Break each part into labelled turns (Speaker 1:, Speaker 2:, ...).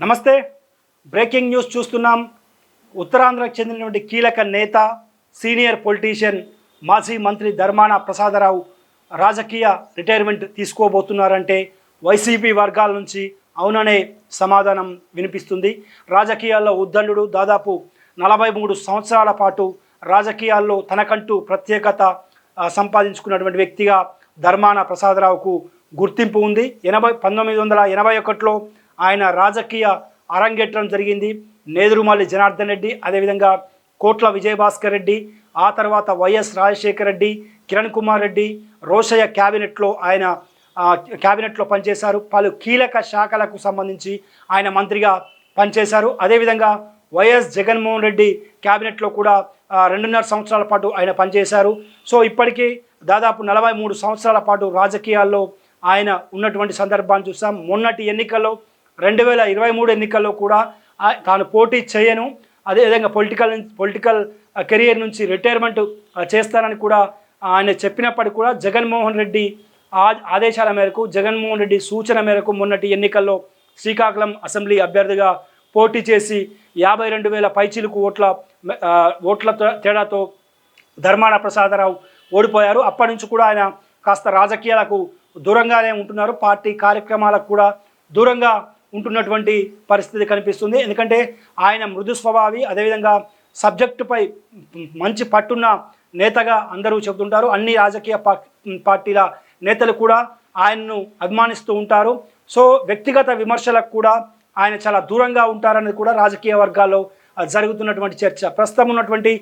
Speaker 1: నమస్తే. Breaking news చూస్తున్నాం. ఉత్తరాంధ్రకు చెందినటువంటి కీలక నేత సీనియర్ పొలిటీషియన్ మాజీ మంత్రి ధర్మాన ప్రసాదరావు రాజకీయ రిటైర్మెంట్ తీసుకోబోతున్నారంటే వైసీపీ వర్గాల నుంచి అవుననే సమాధానం వినిపిస్తుంది. రాజకీయాల్లో ఉద్దండు దాదాపు నలభై మూడు సంవత్సరాల పాటు రాజకీయాల్లో తనకంటూ ప్రత్యేకత సంపాదించుకున్నటువంటి వ్యక్తిగా ధర్మాన ప్రసాదరావుకు గుర్తింపు ఉంది. ఎనభై పంతొమ్మిది వందల ఎనభై ఒకటిలో ఆయన రాజకీయ అరంగేట్రం జరిగింది. నేదురుమల్లి జనార్దన్ రెడ్డి అదేవిధంగా కోట్ల విజయభాస్కర్ రెడ్డి ఆ తర్వాత వైఎస్ రాజశేఖర్ రెడ్డి కిరణ్ కుమార్ రెడ్డి రోషయ్య క్యాబినెట్లో ఆయన క్యాబినెట్లో పనిచేశారు. పలు కీలక శాఖలకు సంబంధించి ఆయన మంత్రిగా పనిచేశారు. అదేవిధంగా వైఎస్ జగన్మోహన్ రెడ్డి క్యాబినెట్లో కూడా రెండున్నర సంవత్సరాల పాటు ఆయన పనిచేశారు. సో ఇప్పటికీ దాదాపు నలభై మూడు సంవత్సరాల పాటు రాజకీయాల్లో ఆయన ఉన్నటువంటి సందర్భాన్ని చూసాం. మొన్నటి ఎన్నికల్లో రెండు వేల ఇరవై మూడు ఎన్నికల్లో కూడా తాను పోటీ చేయను. అదేవిధంగా పొలిటికల్ పొలిటికల్ కెరియర్ నుంచి రిటైర్మెంట్ చేస్తానని కూడా ఆయన చెప్పినప్పటికీ కూడా జగన్మోహన్ రెడ్డి ఆ- ఆదేశాల మేరకు జగన్మోహన్ రెడ్డి సూచన మేరకు మొన్నటి ఎన్నికల్లో శ్రీకాకుళం అసెంబ్లీ అభ్యర్థిగా పోటీ చేసి యాభై రెండు వేల పైచిలుకు ఓట్ల ఓట్ల తే- తేడాతో ధర్మాన ప్రసాదరావు ఓడిపోయారు. అప్పటి నుంచి కూడా ఆయన కాస్త రాజకీయాలకు దూరంగానే ఉంటున్నారు. పార్టీ కార్యక్రమాలకు కూడా దూరంగా ఉంటున్నటువంటి పరిస్థితి కనిపిస్తుంది. ఎందుకంటే ఆయన మృదు స్వభావి అదేవిధంగా సబ్జెక్టుపై మంచి పట్టున్న నేతగా అందరూ చెబుతుంటారు. అన్ని రాజకీయ పార్టీల నేతలు కూడా ఆయన్ను అభిమానిస్తూ ఉంటారు. సో వ్యక్తిగత విమర్శలకు కూడా ఆయన చాలా దూరంగా ఉంటారనేది కూడా రాజకీయ వర్గాల్లో జరుగుతున్నటువంటి చర్చ. ప్రస్తుతం ఉన్నటువంటి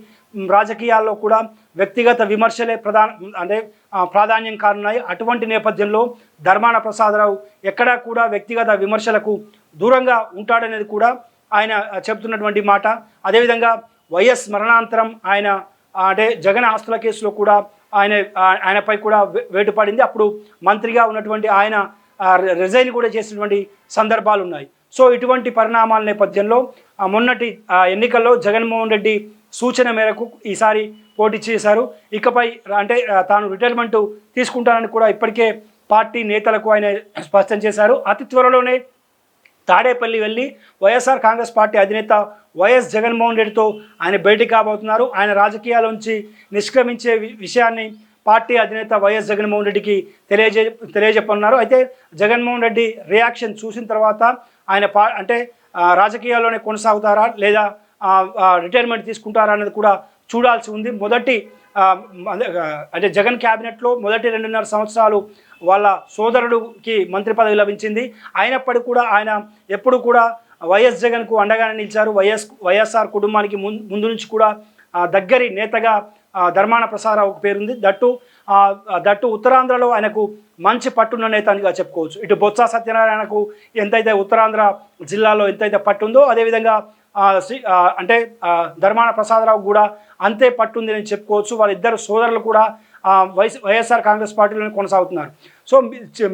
Speaker 1: రాజకీయాల్లో కూడా వ్యక్తిగత విమర్శలే ప్రధాన అంటే ప్రాధాన్యం కానున్నాయి. అటువంటి నేపథ్యంలో ధర్మాన ప్రసాదరావు ఎక్కడా కూడా వ్యక్తిగత విమర్శలకు దూరంగా ఉంటాడనేది కూడా ఆయన చెబుతున్నటువంటి మాట. అదేవిధంగా వైఎస్ మరణాంతరం ఆయన అంటే జగన్ ఆస్తుల కేసులో కూడా ఆయన ఆయనపై కూడా వే- వేటు పడింది అప్పుడు మంత్రిగా ఉన్నటువంటి ఆయన రిజైన్ కూడా చేసినటువంటి సందర్భాలు ఉన్నాయి సో ఇటువంటి పరిణామాల నేపథ్యంలో ఆ, మొన్నటి ఆ, ఎన్నికల్లో జగన్మోహన్ రెడ్డి సూచన మేరకు ఈసారి పోటీ చేశారు. ఇకపై అంటే తాను రిటైర్మెంట్ తీసుకుంటానని కూడా ఇప్పటికే పార్టీ నేతలకు ఆయన స్పష్టం చేశారు. అతి త్వరలోనే తాడేపల్లి వెళ్ళి వైఎస్ఆర్ కాంగ్రెస్ పార్టీ అధినేత వైఎస్ జగన్మోహన్ రెడ్డితో ఆయన భేటీ కాబోతున్నారు ఆయన రాజకీయాల నుంచి నిష్క్రమించే వి- విషయాన్ని పార్టీ అధినేత వైఎస్ జగన్మోహన్ రెడ్డికి తెలియజే తెలియజెప్పన్నారు అయితే జగన్మోహన్ రెడ్డి రియాక్షన్ చూసిన తర్వాత ఆయన పా అంటే రాజకీయాల్లోనే కొనసాగుతారా లేదా రిటైర్మెంట్ తీసుకుంటారా అనేది కూడా చూడాల్సి ఉంది. మొదటి అంటే జగన్ క్యాబినెట్లో మొదటి రెండున్నర సంవత్సరాలు వాళ్ళ సోదరుడికి మంత్రి పదవి లభించింది. అయినప్పటికీ కూడా ఆయన ఎప్పుడు కూడా వైఎస్ జగన్కు అండగానే నిలిచారు. వైఎస్ వైఎస్ఆర్ కుటుంబానికి ముందు నుంచి కూడా దగ్గరి నేతగా ధర్మాన ప్రసాదరావుకు పేరుంది. దట్టు దట్టు ఉత్తరాంధ్రలో ఆయనకు మంచి పట్టున్న నేతనిగా చెప్పుకోవచ్చు. ఇటు బొత్స సత్యనారాయణకు ఎంతైతే ఉత్తరాంధ్ర జిల్లాలో ఎంతైతే పట్టుందో అదేవిధంగా అంటే ధర్మాన ప్రసాదరావు కూడా అంతే పట్టుంది అని చెప్పుకోవచ్చు. వాళ్ళిద్దరు సోదరులు కూడా వైఎస్ఆర్ కాంగ్రెస్ పార్టీలోనే కొనసాగుతున్నారు. సో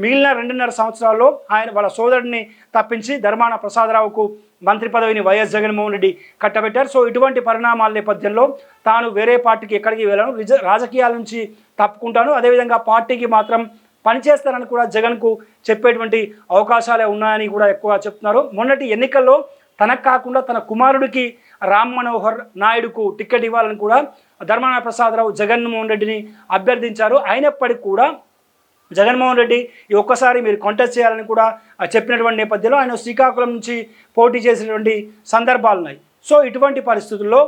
Speaker 1: మిగిలిన రెండున్నర సంవత్సరాల్లో ఆయన వాళ్ళ సోదరుడిని తప్పించి ధర్మాన ప్రసాదరావుకు మంత్రి పదవిని వైఎస్ జగన్మోహన్ రెడ్డి కట్టబెట్టారు. సో ఇటువంటి పరిణామాల నేపథ్యంలో తాను వేరే పార్టీకి ఎక్కడికి వెళ్ళను రాజకీయాల నుంచి తప్పుకుంటాను. అదేవిధంగా పార్టీకి మాత్రం పనిచేస్తారని కూడా జగన్కు చెప్పేటువంటి అవకాశాలే ఉన్నాయని కూడా ఎక్కువ చెప్తున్నారు. మొన్నటి ఎన్నికల్లో తనకు కాకుండా తన కుమారుడికి రామ్ మనోహర్ నాయుడుకు టికెట్ ఇవ్వాలని కూడా ధర్మాన ప్రసాదరావు జగన్మోహన్ రెడ్డిని అభ్యర్థించారు. అయినప్పటికీ కూడా జగన్మోహన్ రెడ్డి ఈ ఒక్కసారి మీరు కాంటెస్ట్ చేయాలని కూడా చెప్పినటువంటి నేపథ్యంలో ఆయన శ్రీకాకుళం నుంచి పోటీ చేసినటువంటి సందర్భాలు ఉన్నాయి. సో ఇటువంటి పరిస్థితుల్లో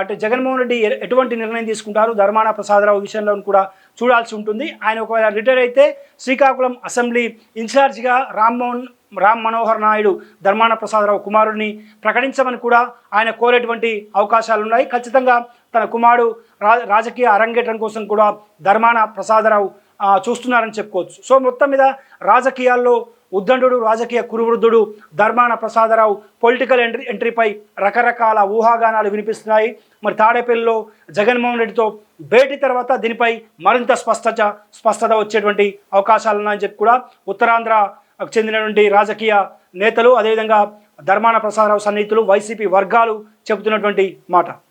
Speaker 1: అంటే జగన్మోహన్ రెడ్డి ఎటువంటి నిర్ణయం తీసుకుంటారు? ధర్మాన ప్రసాదరావు విషయంలో కూడా చూడాల్సి ఉంటుంది. ఆయన ఒకవేళ రిటైర్ అయితే శ్రీకాకుళం అసెంబ్లీ ఇన్ఛార్జిగా రామ్మోహన్ రామ్ మనోహర్ నాయుడు ధర్మాన ప్రసాదరావు కుమారుడిని ప్రకటించమని కూడా ఆయన కోరేటువంటి అవకాశాలు ఉన్నాయి ఖచ్చితంగా తన కుమారుడు రా రాజకీయ అరంగేట్రం కోసం కూడా ధర్మాన ప్రసాదరావు చూస్తున్నారని చెప్పుకోవచ్చు. సో మొత్తం మీద రాజకీయాల్లో ఉద్దండు రాజకీయ కురువృద్ధుడు ధర్మాన ప్రసాదరావు పొలిటికల్ ఎంట్రీ ఎంట్రీపై రకరకాల ఊహాగానాలు వినిపిస్తున్నాయి. మరి తాడేపల్లిలో జగన్మోహన్ రెడ్డితో భేటీ తర్వాత దీనిపై మరింత స్పష్టత స్పష్టత వచ్చేటువంటి అవకాశాలు ఉన్నాయని చెప్పి కూడా ఉత్తరాంధ్ర చెందినటువంటి రాజకీయ నేతలు అదేవిధంగా ధర్మాన ప్రసాదరావు సన్నిహితులు వైసీపీ వర్గాలు చెబుతున్నటువంటి మాట.